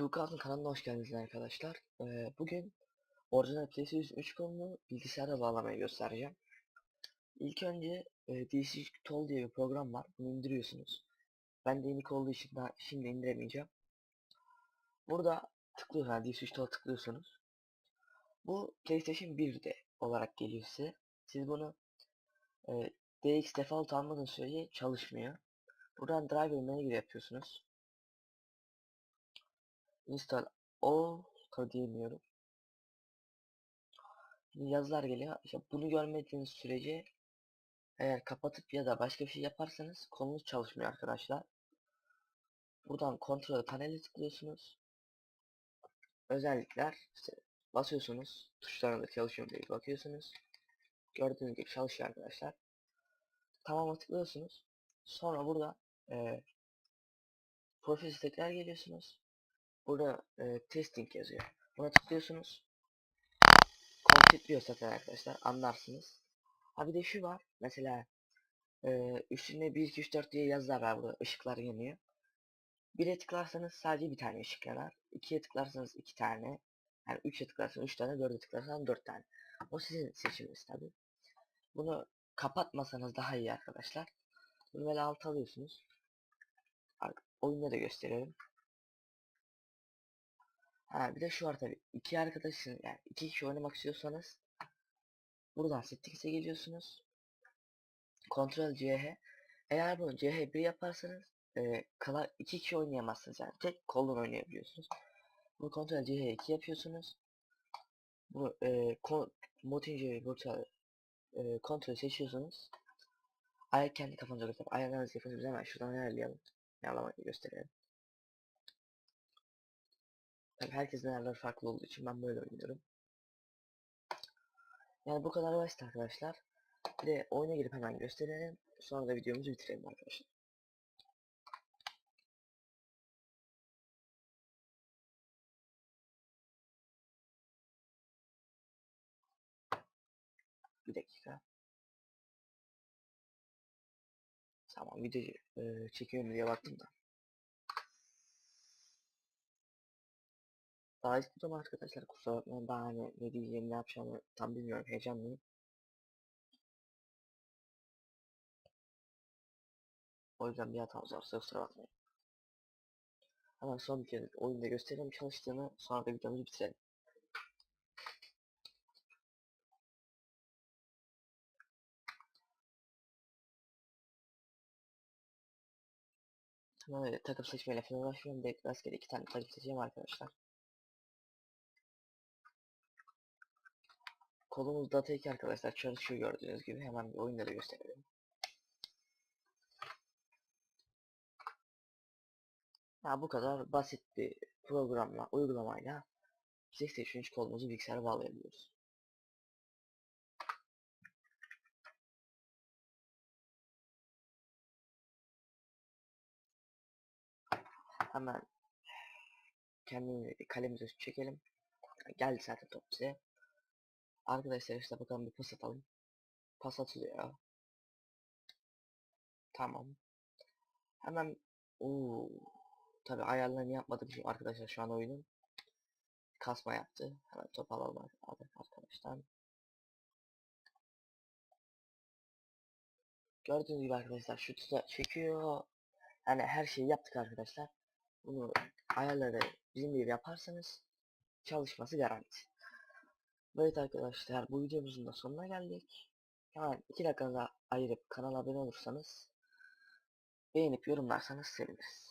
Tuğkan'ın kanalına hoş geldiniz arkadaşlar. Ee, bugün orijinal PlayStation 3 kolunu bilgisayara bağlamayı göstereceğim. İlk önce e, DC Tool diye bir program var. Bunu indiriyorsunuz. Ben de yeni olduğu için daha şimdi indiremeyeceğim. Burada tıklıyorsunuz. Yani DC Tool tıklıyorsunuz. Bu PlayStation 1'de olarak geliyor size. Siz bunu e, DX default almadığınız sürece çalışmıyor. Buradan driver menü yapıyorsunuz. Install all diyemiyorum. Şimdi yazılar geliyor. İşte bunu görmediğiniz sürece eğer kapatıp ya da başka bir şey yaparsanız kolunuz çalışmıyor arkadaşlar. Buradan kontrol paneli tıklıyorsunuz. Özellikler işte basıyorsunuz. Tuşlarında çalışıyor mu diye bakıyorsunuz. Gördüğünüz gibi çalışıyor arkadaşlar. Tamam'a tıklıyorsunuz. Sonra burada e, profil tekrar geliyorsunuz. Burada e, testing yazıyor. Buna tıklıyorsunuz. Diyor zaten arkadaşlar. Anlarsınız. Ha bir de şu var. Mesela e, üstünde 1 2 3 4 diye yazılar var burada. Işıklar yanıyor. 1'e tıklarsanız sadece bir tane ışık yanar. 2'ye tıklarsanız 2 tane. Yani 3'e tıklarsanız 3 tane, 4'e tıklarsanız 4 tane. O sizin seçiminiz tabi. Bunu kapatmasanız daha iyi arkadaşlar. Bunu böyle alt alıyorsunuz. Oyunda da gösteriyorum. Ha bir de şu var tabi. iki arkadaşın yani iki kişi oynamak istiyorsanız buradan settings'e geliyorsunuz. Ctrl CH. Eğer bunu CH1 yaparsanız e, kala iki kişi oynayamazsınız yani tek koldan oynayabiliyorsunuz. Bu Ctrl CH2 yapıyorsunuz. Bu e, Motince burada e, kontrol seçiyorsunuz. Ayak kendi kafanıza göre ayarlarınızı yapıyorsunuz. Hemen şuradan ayarlayalım. Ayarlamayı gösterelim. Tabii herkesin ayarları farklı olduğu için ben böyle oynuyorum. Yani bu kadar basit arkadaşlar. Bir de oyuna girip hemen gösterelim. Sonra da videomuzu bitirelim arkadaşlar. Bir dakika. Tamam videoyu e, çekiyorum diye baktım da. Daha ilk videom arkadaşlar kusura bakmayın daha hani ne diyeceğim ne yapacağımı tam bilmiyorum heyecanlıyım. O yüzden bir hatamız varsa kusura bakmayın. Hemen son bir kez oyunda gösterelim çalıştığını sonra da videomuzu bitirelim. Tamam öyle takım seçmeyle falan uğraşmıyorum. Direkt rastgele iki tane takım seçeceğim arkadaşlar. Kolumuz data 2 arkadaşlar çalışıyor gördüğünüz gibi hemen bir oyunda da gösterelim. Ya bu kadar basit bir programla, uygulamayla PlayStation 3 kolumuzu bilgisayara bağlayabiliyoruz. Hemen kendimizi kalemize çekelim. Geldi zaten top bize. Arkadaşlar işte bakalım bir pas atalım. Pas atılıyor. Tamam. Hemen ooo tabi ayarlarını yapmadım şimdi arkadaşlar şu an oyunun kasma yaptı. Hemen top alalım arkadaşlar. Gördüğünüz gibi arkadaşlar şu tuta çekiyor. Yani her şeyi yaptık arkadaşlar. Bunu ayarları bizim gibi yaparsanız çalışması garanti. Evet arkadaşlar bu videomuzun da sonuna geldik. Hemen 2 dakikanızı ayırıp kanala abone olursanız beğenip yorumlarsanız seviniriz.